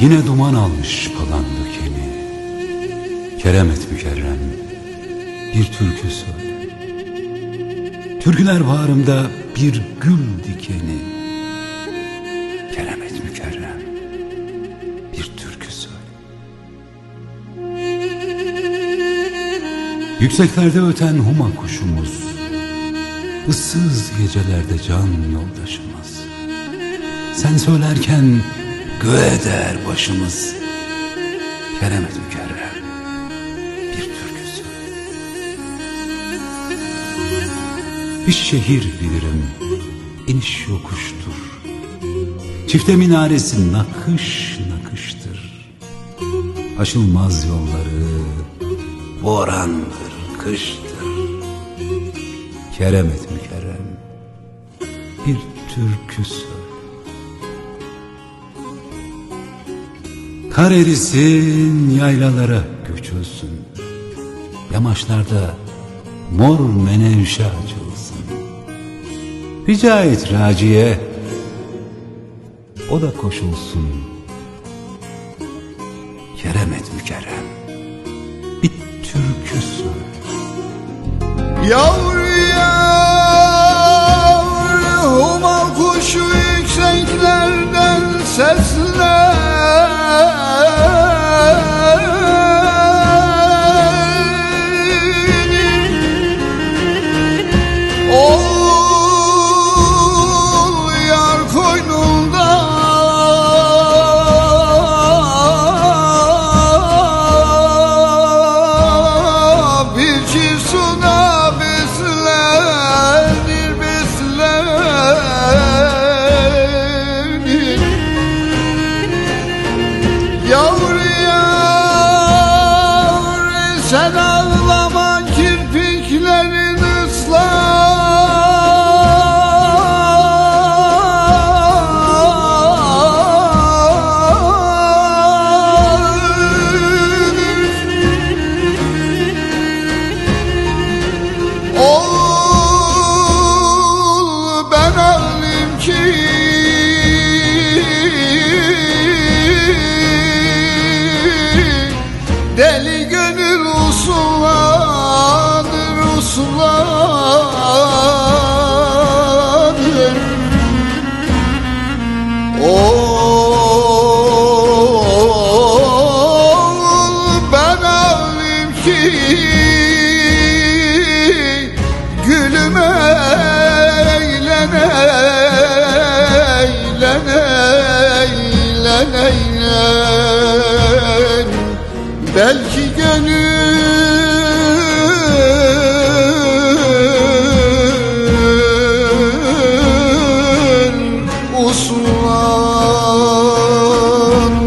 Yine duman almış palandı keni Keremet mükerrem bir türkü söyle. Türküler bağrımda bir gül dikeni. Keremet mükerrem bir türkü söyle. Yükseklerde öten huma kuşumuz ıssız gecelerde can yoldaşımız. Sen söylerken göğe değer başımız. Keremet mükerrem. Bir türkü söyle Bir şehir bilirim. İniş yokuştur. Çifte minaresi nakış nakıştır. Aşılmaz yolları borandır, kıştır. Keremet mükerrem. Bir türkü Kar erisin yaylalara göçülsün Yamaçlarda mor menevşe açılsın. Rica et Raciye O da koşulsun. Keremet mükerrem Bir türkü söyle Yavru yavru yavru sular Ol oh, ben alayım ki gülüme eğlen eğlen eğlen eğlen. Belki gönül yok